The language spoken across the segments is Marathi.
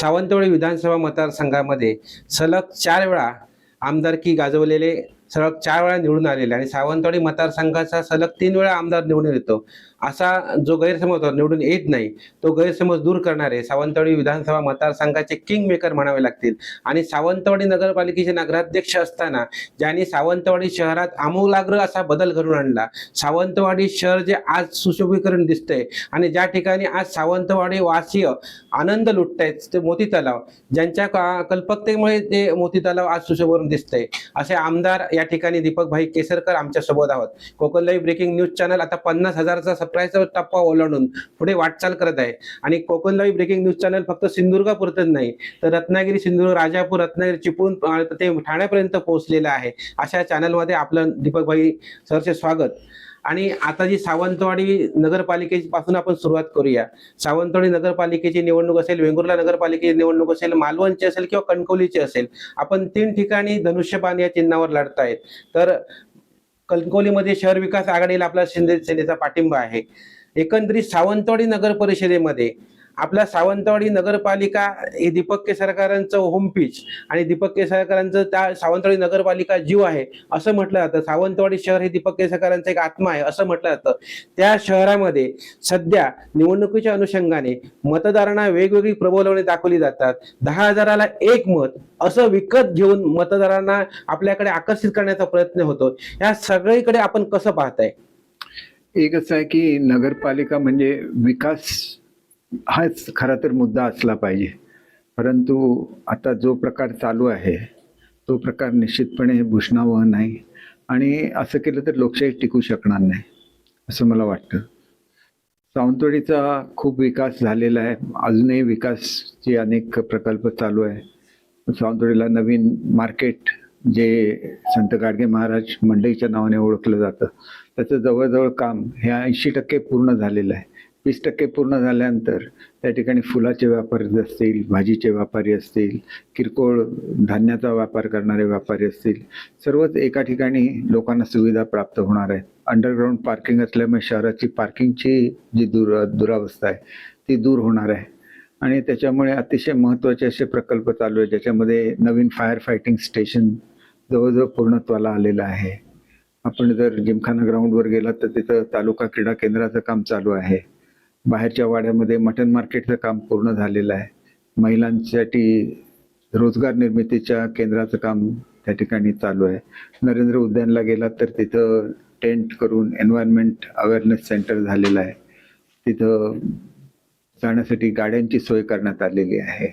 सावंतवाडी विधानसभा मतदारसंघामध्ये सलग चार वेळा आमदारकी गाजवलेले सलग चार वेळा निवडून आलेले आणि सावंतवाडी मतदारसंघाचा सलग तीन वेळा आमदार निवडून येतो. असा जो गैरसमज होता निवडून येत नाही तो गैरसमज दूर करणारे सावंतवाडी विधानसभा मतदारसंघाचे किंग मेकर म्हणावे लागतील. आणि सावंतवाडी नगरपालिकेचे नगराध्यक्ष असताना ज्यांनी सावंतवाडी शहरात आमूलाग्र असा बदल घडून आणला सावंतवाडी शहर जे आज सुशोभीकरण दिसतंय आणि ज्या ठिकाणी आज सावंतवाडी वासीय आनंद लुटतायत ते मोती तलाव ज्यांच्या का- कल्पकतेमुळे ते मोती तलाव आज सुशोभीकरण दिसतंय असे आमदार या ठिकाणी दीपक भाई केसरकर आमच्यासोबत आहोत. Konkan live breaking news channel आता पन्नास हजारचा सबस्क्राईबचा टप्पा ओलांडून पुढे वाटचाल करत आहे. आणि कोकण लावी ब्रेकिंग न्यूज चॅनल फक्त सिंधुदुर्गापुरतच नाही तर रत्नागिरी सिंधुदुर्ग राजापूर रत्नागिरी चिपळूण ते ठाण्यापर्यंत पोहोचलेलं आहे. अशा चॅनलमध्ये आपलं दीपकभाई सरचे स्वागत. आणि आता जी सावंतवाडी नगरपालिकेची पासून आपण सुरुवात करूया. सावंतवाडी नगरपालिकेची निवडणूक असेल वेंगुर्ला नगरपालिकेची निवडणूक असेल मालवणची असेल किंवा कणकवलीची असेल आपण तीन ठिकाणी धनुष्यबाण या चिन्हावर लढतायत. तर कणकवलीमध्ये शहर विकास आघाडीला आपला शिंदे सेनेचा पाठिंबा आहे. एकंदरीत सावंतवाडी नगर परिषदेमध्ये आपला सावंतवाडी नगरपालिका हे दीपक केसरकरांचं होम पिच आणि दीपक केसरकरांचं त्या सावंतवाडी नगरपालिका जीव आहे असं म्हटलं जातं. सावंतवाडी शहर हे दीपक केसरकरांचा एक आत्मा आहे असं म्हटलं जातं. त्या शहरामध्ये सध्या निवडणुकीच्या अनुषंगाने मतदारांना वेगवेगळी प्रबोलवणे दाखवली जातात. दहा हजाराला एक मत असं विकत घेऊन मतदारांना आपल्याकडे आकर्षित करण्याचा प्रयत्न होतो. या सगळीकडे आपण कसं पाहताय? एक आहे की नगरपालिका म्हणजे विकास हाच खरा तर मुद्दा असला पाहिजे. परंतु आता जो प्रकार चालू आहे तो प्रकार निश्चितपणे भूषणावह नाही आणि असं केलं तर लोकशाही टिकू शकणार नाही असं मला वाटतं. सावंतवाडीचा खूप विकास झालेला आहे. अजूनही विकासचे अनेक प्रकल्प चालू आहे. सावंतवाडीला नवीन मार्केट जे संत गाडगे महाराज मंडईच्या नावाने ओळखलं जातं. त्याचं जवळजवळ काम हे ऐंशी टक्के पूर्ण झालेलं आहे. वीस टक्के पूर्ण झाल्यानंतर त्या ठिकाणी फुलाचे व्यापारी असतील भाजीचे व्यापारी असतील किरकोळ धान्याचा व्यापार करणारे व्यापारी असतील सर्वच एका ठिकाणी लोकांना सुविधा प्राप्त होणार आहेत. अंडरग्राऊंड पार्किंग असल्यामुळे शहराची पार्किंगची जी दूर दुरावस्था आहे ती दूर होणार आहे. आणि त्याच्यामुळे अतिशय महत्त्वाचे असे प्रकल्प चालू आहे ज्याच्यामध्ये नवीन फायर फायटिंग स्टेशन जवळजवळ पूर्णत्वाला आलेलं आहे. आपण जर जिमखाना ग्राउंडवर गेलात तर तिथं तालुका क्रीडा केंद्राचं काम चालू आहे. बाहेरच्या वाड्यामध्ये मटन मार्केटचं काम पूर्ण झालेलं आहे. महिलांसाठी रोजगार निर्मितीच्या केंद्राचं काम त्या ठिकाणी चालू आहे. नरेंद्र उद्यानला गेलात तर तिथं टेंट करून एन्व्हायरमेंट अवेअरनेस सेंटर झालेलं आहे. तिथं जाण्यासाठी गाड्यांची सोय करण्यात आलेली आहे.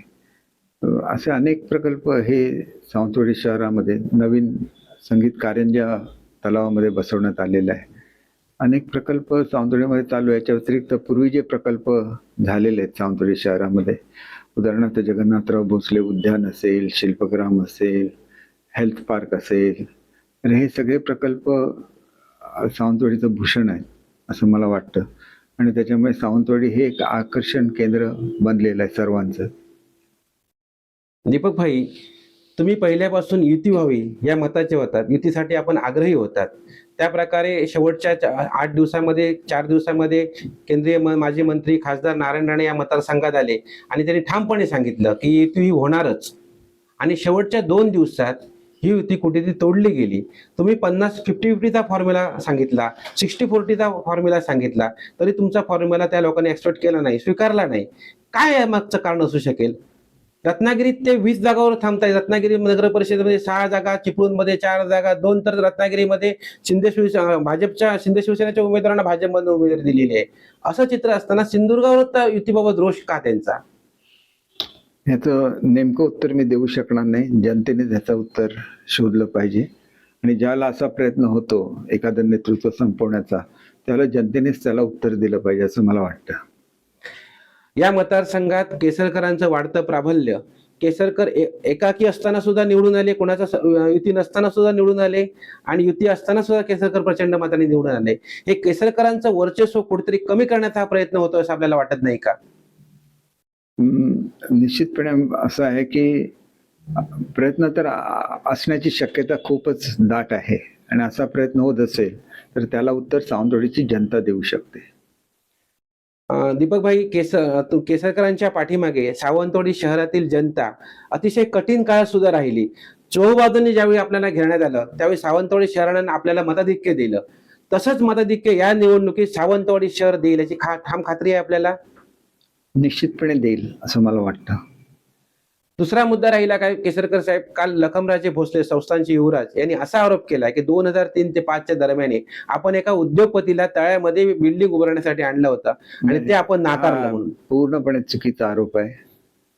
असे अनेक प्रकल्प हे सावंतवाडी शहरामध्ये नवीन संगीत कारंजा तलावामध्ये बसवण्यात आलेलं आहे. अनेक प्रकल्प सावंतवाडीमध्ये चालू आहे. याच्या व्यतिरिक्त पूर्वी जे प्रकल्प झालेले आहेत सावंतवाडी शहरामध्ये उदाहरणार्थ जगन्नाथराव भोसले उद्यान असेल शिल्पग्राम असेल हेल्थ पार्क असेल तर हे सगळे प्रकल्प सावंतवाडीचं भूषण आहे असं मला वाटतं. आणि त्याच्यामुळे सावंतवाडी हे एक आकर्षण केंद्र बनलेलं आहे सर्वांचं. दीपक भाई तुम्ही पहिल्यापासून युती व्हावी या मताचे होतात. युतीसाठी आपण आग्रही होतात. त्या प्रकारे शेवटच्या आठ दिवसामध्ये चार दिवसामध्ये केंद्रीय म- माजी मंत्री खासदार नारायण राणे या मतदारसंघात आले आणि त्यांनी ठामपणे सांगितलं की युती ही होणारच. आणि शेवटच्या दोन दिवसात ही युती कुठेतरी तोडली गेली. तुम्ही पन्नास फिफ्टी फिफ्टीचा फॉर्म्युला सांगितला सिक्स्टी फोर्टीचा फॉर्म्युला सांगितला तरी तुमचा फॉर्म्युला त्या लोकांनी एक्सेप्ट केला नाही स्वीकारला नाही. काय मागचं कारण असू शकेल? रत्नागिरीत ते वीस जागावर थांबताय. रत्नागिरी नगर परिषदेमध्ये सहा जागा चिपळूणमध्ये चार जागा दोन तर रत्नागिरीमध्ये शिंदे शिवसेना भाजपच्या शिंदे शिवसेनेच्या उमेदवारांना भाजपमधून उमेदवारी दिलेली आहे. असं चित्र असताना सिंधुदुर्गावर तर युतीबाबत रोष का त्यांचा? ह्याचं नेमकं उत्तर मी देऊ शकणार नाही. जनतेने त्याचं उत्तर शोधलं पाहिजे. आणि ज्याला असा प्रयत्न होतो एखादं नेतृत्व संपवण्याचा त्याला जनतेनेच त्याला उत्तर दिलं पाहिजे असं मला वाटतं. या मतदारसंघात केसरकरांचं वाढतं प्राबल्य. केसरकर ए- एकाकी असताना सुद्धा निवडून आले कोणाचा युती नसताना सुद्धा निवडून आले आणि युती असताना सुद्धा केसरकर प्रचंड मताने निवडून आले. हे केसरकरांचं वर्चस्व कुठेतरी कमी करण्याचा हा प्रयत्न होतो असं आपल्याला वाटत नाही का? निश्चितपणे असं आहे की प्रयत्न तर असण्याची शक्यता खूपच दाट आहे. आणि असा प्रयत्न होत असेल तर त्याला उत्तर सावंतवाडीची जनता देऊ शकते. दीपकभाई केस तू केसरकरांच्या पाठीमागे सावंतवाडी शहरातील जनता अतिशय कठीण काळात सुद्धा राहिली. चोहबाजूंनी ज्यावेळी आपल्याला घेण्यात आलं त्यावेळी सावंतवाडी शहरानं आपल्याला मताधिक्य दिलं. तसंच मताधिक्य या निवडणुकीत सावंतवाडी शहर देईल याची खा ठाम खात्री आहे आपल्याला? निश्चितपणे देईल असं मला वाटतं. दुसरा मुद्दा राहिला काय? केसरकर साहेब काल लखमराजे भोसले संस्थांचे युवराज यांनी असा आरोप केला की दोन हजार तीन ते पाचच्या दरम्यान आपण एका उद्योगपतीला तळ्यामध्ये बिल्डिंग उभारण्यासाठी आणलं होतं आणि ते आपण नाकारलं म्हणून. पूर्णपणे चुकीचा आरोप आहे.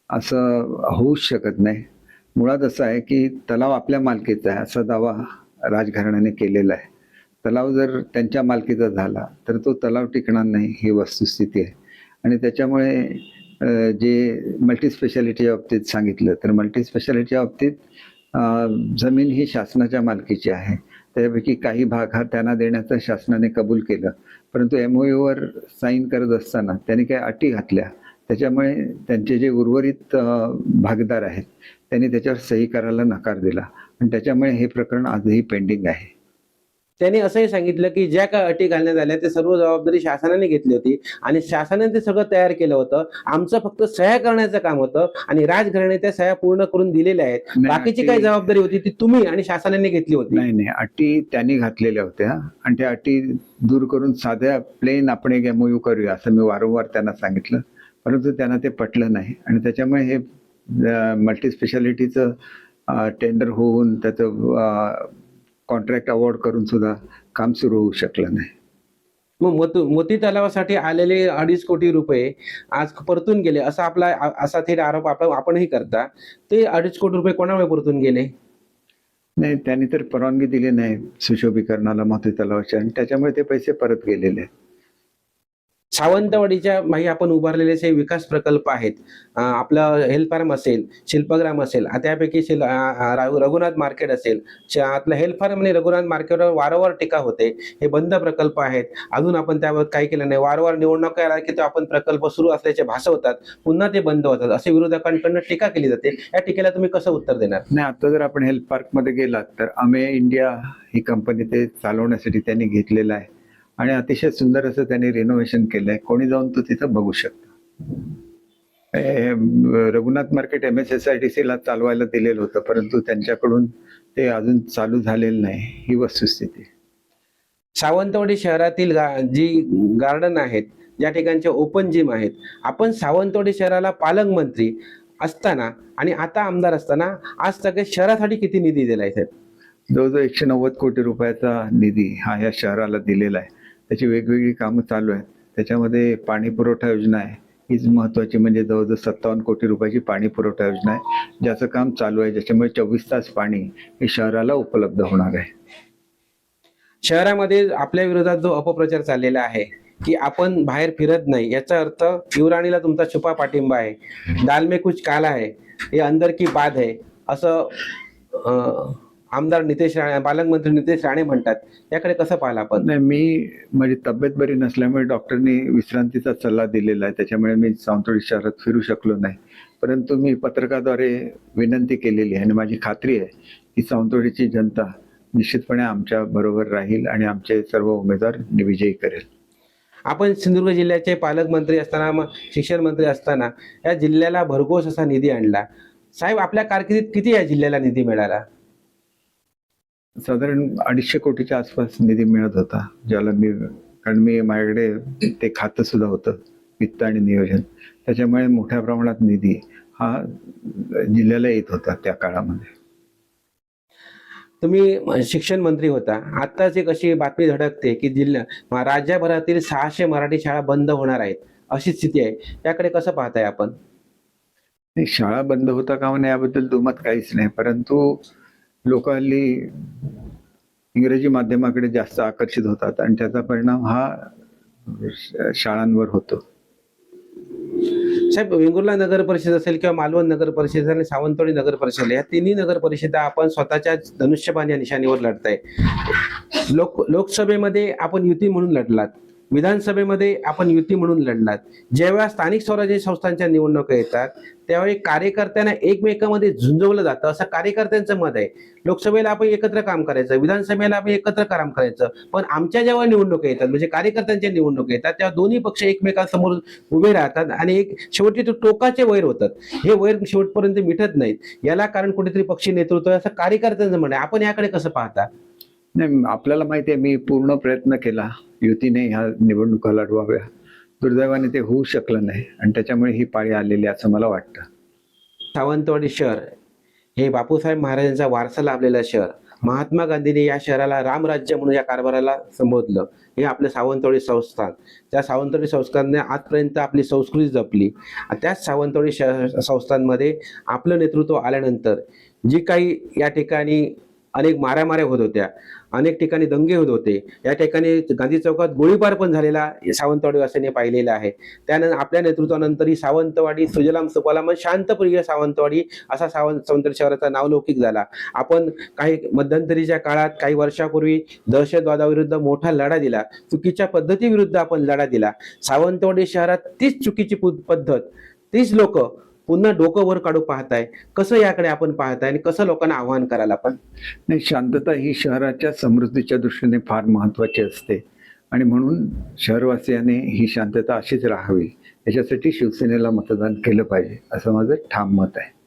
असं होऊच शकत नाही. मुळात असं आहे की तलाव आपल्या मालकीचा आहे असा दावा राजघराण्याने केलेला आहे. तलाव जर त्यांच्या मालकीचा झाला तर तो तलाव टिकणार नाही ही वस्तुस्थिती आहे. आणि त्याच्यामुळे जे मल्टी स्पेशालिटीच्या बाबतीत सांगितलं तर मल्टी स्पेशालिटीच्या बाबतीत जमीन ही शासनाच्या मालकीची आहे. त्यापैकी काही भाग हा त्यांना देण्याचं शासनाने कबूल केलं. परंतु एम वर साईन करत असताना त्यांनी काही अटी घातल्या. त्याच्यामुळे त्यांचे जे उर्वरित भागदार आहेत त्यांनी त्याच्यावर सही करायला नकार दिला. आणि त्याच्यामुळे हे प्रकरण आजही पेंडिंग आहे. त्यांनी असंही सांगितलं की ज्या काय अटी घालण्यात आल्या ते सर्व जबाबदारी शासनाने घेतली होती. आणि शासनाने ते सगळं तयार केलं होतं. आमचं फक्त सह्या करण्याचं काम होतं आणि राजघराणे त्या सह्या पूर्ण करून दिलेल्या आहेत. बाकीची काय जबाबदारी होती ती तुम्ही आणि शासनाने घेतली होती. नाही नाही. अटी त्यांनी घातलेल्या होत्या. आणि त्या अटी दूर करून साध्या प्लेन आपण एक एमओयू करूया असं मी वारंवार त्यांना सांगितलं. परंतु त्यांना ते पटलं नाही. आणि त्याच्यामुळे हे मल्टी स्पेशालिटीचं टेंडर होऊन त्याचं कॉन्ट्रॅक्ट अवॉर्ड करून सुद्धा काम सुरू होऊ शकलं नाही. मग मोती मोती तलावासाठी आलेले अडीच कोटी रुपये आज परतून गेले असा आपला असा थेट आरोप आपण आपणही करता. ते अडीच कोटी रुपये कोणामुळे परतून गेले? नाही त्यांनी तर परवानगी दिली नाही सुशोभीकरणाला माती तलावाची आणि त्याच्यामुळे ते पैसे परत गेलेले आहेत. सावंतवाडीच्या मागे आपण उभारलेले जे विकास प्रकल्प आहेत आपला आपलं हेल्थ फार्म असेल शिल्पग्राम असेल त्यापैकी शिल रघुनाथ मार्केट असेल आपलं हेल्थ फार्म आणि रघुनाथ मार्केटवर वारंवार टीका होते हे बंद प्रकल्प आहेत. अजून आपण त्यावर काही केलं नाही. वारंवार निवडणुका आला की तो आपण प्रकल्प सुरू असल्याचे भासवतात पुन्हा ते बंद होतात. असे विरोधकांकडनं टीका केली जाते. या टीकेला तुम्ही कसं उत्तर देणार? नाही आता जर आपण हेल्थ पार्कमध्ये गेलात तर अमे इंडिया ही कंपनी ते चालवण्यासाठी त्यांनी घेतलेलं आहे. आणि अतिशय सुंदर असं त्यांनी रिनोव्हेशन केलं आहे कोणी जाऊन तो तिथं बघू शकतं. Raghunath market M S S I T सीला चालवायला दिलेलं होतं परंतु त्यांच्याकडून ते अजून चालू झालेलं नाही ही वस्तुस्थिती. सावंतवाडी शहरातील गा जी गार्डन आहेत ज्या ठिकाणचे ओपन जिम आहेत आपण सावंतवाडी शहराला पालकमंत्री असताना आणि आता आमदार असताना आज सगळे शहरासाठी किती निधी दिलाय साहेब? जवळजवळ एकशे नव्वद कोटी रुपयाचा निधी हा या शहराला दिलेला आहे. त्याची वेगवेगळी कामं चालू आहेत. त्याच्यामध्ये पाणी पुरवठा योजना आहे. हीच महत्वाची म्हणजे जवळजवळ सत्तावन्न कोटी रुपयाची पाणी पुरवठा योजना आहे. ज्याचं काम चालू आहे. ज्याच्यामुळे चोवीस तास पाणी हे शहराला उपलब्ध होणार आहे. शहरामध्ये आपल्या विरोधात जो अपप्रचार चाललेला आहे की आपण बाहेर फिरत नाही याचा अर्थ युवराणीला तुमचा छुपा पाठिंबा आहे. दाल में कुछ काला आहे. हे अंदर की बाद आहे. असं आमदार नितेश राणे पालकमंत्री नितेश राणे म्हणतात. याकडे कसं पाहिलं आपण? नाही मी माझी तब्येत बरी नसल्यामुळे डॉक्टरनी विश्रांतीचा सल्ला दिलेला आहे. त्याच्यामुळे मी सावंतवाडी शहरात फिरू शकलो नाही. परंतु मी पत्रकाद्वारे विनंती केलेली आहे आणि माझी खात्री आहे की सावंतवाडीची जनता निश्चितपणे आमच्या बरोबर राहील आणि आमचे सर्व उमेदवार विजयी करेल. आपण सिंधुदुर्ग जिल्ह्याचे पालकमंत्री असताना मग शिक्षण मंत्री असताना या जिल्ह्याला भरघोस असा निधी आणला. साहेब आपल्या कारकिर्दीत किती या जिल्ह्याला निधी मिळाला? साधारण अडीचशे कोटीच्या आसपास निधी मिळत होता ज्याला मी कारण मी माझ्याकडे ते खातं सुद्धा होतं वित्त आणि नियोजन. त्याच्यामुळे मोठ्या प्रमाणात निधी हा जिल्ह्याला येत होता त्या काळामध्ये. तुम्ही शिक्षण मंत्री होता. आत्ताच एक अशी बातमी धडकते की जिल्हा राज्यभरातील सहाशे मराठी शाळा बंद होणार आहेत अशी स्थिती आहे. त्याकडे कसं पाहताय आपण? शाळा बंद होता का म्हणे याबद्दल दुमत काहीच नाही. परंतु लोक हल्ली इंग्रजी माध्यमाकडे जास्त आकर्षित होतात आणि त्याचा परिणाम हा शाळांवर होतो. साहेब वेंगुर्ला नगर परिषद असेल किंवा मालवण नगर परिषद आणि सावंतवाडी नगर परिषद या तिन्ही नगर परिषदा आपण स्वतःच्या धनुष्यबाण या निशाणीवर लढताय. लोक लोकसभेमध्ये आपण युती म्हणून लढलात. विधानसभेमध्ये आपण युती म्हणून लढलात जेव्हा स्थानिक स्वराज्य संस्थांच्या निवडणुका येतात त्यावेळी कार्यकर्त्यांना एकमेकांमध्ये झुंजवलं जातं. असं कार्यकर्त्यांचं मत आहे. लोकसभेला आपण एकत्र काम करायचं विधानसभेला आपण एकत्र काम करायचं. पण आमच्या जेव्हा निवडणुका येतात म्हणजे कार्यकर्त्यांच्या निवडणुका येतात तेव्हा दोन्ही पक्ष एकमेकांसमोर उभे राहतात आणि एक शेवटी तो टोकाचे वैर होतात. हे वैर शेवटपर्यंत मिटत नाहीत. याला कारण कुठेतरी पक्षी नेतृत्व असं कार्यकर्त्यांचं म्हणणं आहे. आपण याकडे कसं पाहता? नाही आपल्याला माहिती आहे मी पूर्ण प्रयत्न केला. युतीने ह्या निवडणुका लढवाव्या. दुर्दैवाने ते होऊ शकलं नाही आणि त्याच्यामुळे ही पाळी आलेली असं मला वाटतं. सावंतवाडी शहर हे बापूसाहेब महाराजांचा वारसा लाभलेलं शहर. महात्मा गांधींनी या शहराला रामराज्य म्हणून या कारभाराला संबोधलं. हे आपलं सावंतवाडी संस्थान. त्या सावंतवाडी संस्थानने आजपर्यंत आपली संस्कृती जपली. त्याच सावंतवाडी शह संस्थांमध्ये आपलं नेतृत्व आल्यानंतर जी काही या ठिकाणी अनेक माऱ्यामाऱ्या होत होत्या अनेक ठिकाणी दंगे होत होते. या ठिकाणी गांधी चौकात गोळीबार पण झालेला सावंतवाडी वासियांनी पाहिलेला आहे. त्यानंतर आपल्या नेतृत्वानंतर ही सावंतवाडी सुजलाम सुपालाम शांतप्रिय सावंतवाडी असा सावंत सावंतवाडी शहराचा नावलौकिक झाला. आपण काही मध्यंतरीच्या काळात काही वर्षापूर्वी दहशतवादाविरुद्ध मोठा लढा दिला. चुकीच्या पद्धतीविरुद्ध आपण लढा दिला. सावंतवाडी शहरात तीच चुकीची पद्धत तीच लोक पुन्हा डोकं वर काढू पाहताय. कसं याकडे आपण पाहताय आणि कसं लोकांना आव्हान करायला आपण? नाही शांतता ही शहराच्या समृद्धीच्या दृष्टीने फार महत्वाची असते. आणि म्हणून शहरवासियांनी ही शांतता अशीच राहावी. याच्यासाठी शिवसेनेला मतदान केलं पाहिजे असं माझं ठाम मत आहे.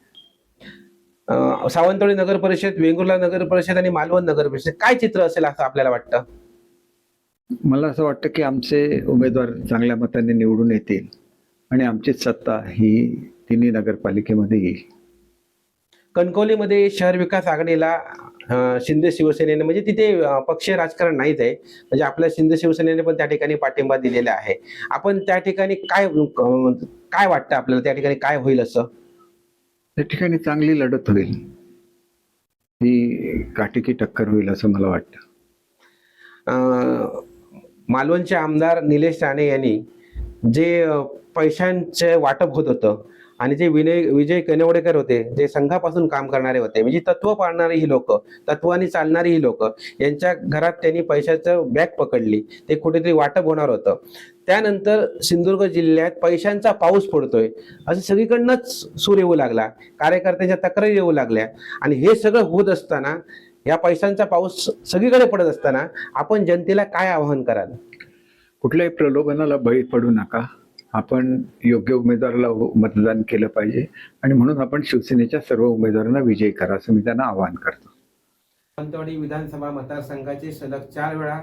सावंतवाडी नगर परिषद वेंगुर्ला नगर परिषद आणि मालवण नगर परिषद काय चित्र असेल असं आपल्याला वाटतं? मला असं वाटतं की आमचे उमेदवार चांगल्या मताने निवडून येतील. आणि आमची सत्ता ही तिन्ही नगरपालिकेमध्ये येईल. कणकवलीमध्ये शहर विकास आघाडीला शिंदे शिवसेनेने म्हणजे तिथे पक्षीय राजकारण नाहीच आहे. म्हणजे आपल्या शिंदे शिवसेनेने पण त्या ठिकाणी पाठिंबा दिलेला आहे. आपण त्या ठिकाणी काय काय वाटतं आपल्याला? त्या ठिकाणी काय होईल असं? त्या ठिकाणी चांगली लढत होईल. ही काटेकी टक्कर होईल असं मला वाटतं. मालवणचे आमदार निलेश राणे यांनी जे पैशांचे वाटप होत होतं. आणि जे विनय विजय कनवडेकर होते जे संघापासून काम करणारे होते म्हणजे तत्व पाळणारी ही लोक तत्वाने चालणारी ही लोक यांच्या घरात त्यांनी पैशाचं बॅग पकडली. ते कुठेतरी वाटप होणार होतं. त्यानंतर सिंधुदुर्ग जिल्ह्यात पैशांचा पाऊस पडतोय. असं सगळीकडनंच सूर येऊ लागला. कार्यकर्त्यांच्या तक्रारी येऊ लागल्या. आणि हे सगळं होत असताना या पैशांचा पाऊस सगळीकडे पडत असताना आपण जनतेला काय आवाहन कराल? कुठल्याही प्रलोभनाला बळी पडू नका. आपण योग्य उमेदवाराला मतदान केलं पाहिजे आणि म्हणून आपण शिवसेनेच्या सर्व उमेदवारांना विजयी करा असं मी त्यांना आवाहन करतो. सावंतवाडी विधानसभा मतदारसंघाचे सलग चार वेळा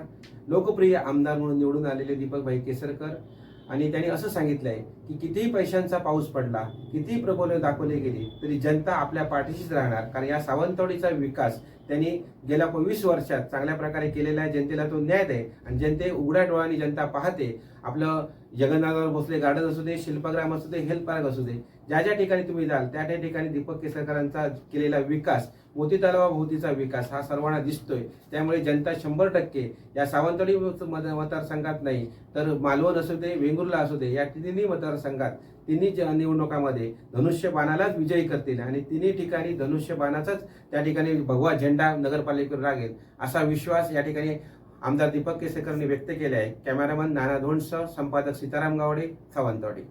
लोकप्रिय आमदार म्हणून निवडून आलेले दीपक भाई केसरकर आणि त्यांनी असं सांगितलंय की कितीही पैशांचा पाऊस पडला कितीही प्रबोधन दाखवले गेली तरी जनता आपल्या पाठीशीच राहणार. कारण या सावंतवाडीचा विकास त्यांनी गेल्या वीस वर्षात चांगल्या प्रकारे केलेला आहे. जनतेला तो न्याय आहे आणि जनते उघड्या डोळ्यांनी जनता पाहते. आपलं जगन्नाथवर भोसले गार्डन असू दे शिल्पग्राम असू दे हेल्थ पार्क असू दे. ज्या ज्या ठिकाणी तुम्ही जाल त्या त्या ठिकाणी दीपक केसरकरांचा केलेला विकास मोती तलावाभोवतीचा विकास हा सर्वांना दिसतोय. त्यामुळे जनता शंभर टक्के या सावंतवाडी मत- मतदारसंघात नाही तर मालवण असू दे वेंगुर्ला असू दे या तिन्ही मतदारसंघात तिन्ही ज- निवडणुकामध्ये धनुष्यबाणालाच विजयी करतील आणि तिन्ही ठिकाणी धनुष्यबाणाचाच त्या ठिकाणी भगवा झेंडा नगरपालिकेवर लागेल असा विश्वास या ठिकाणी आमदार दीपक केसरकरांनी व्यक्त केला आहे कॅमेरामन नाना धोंडसह संपादक सीताराम गावडे सावंतवाडी.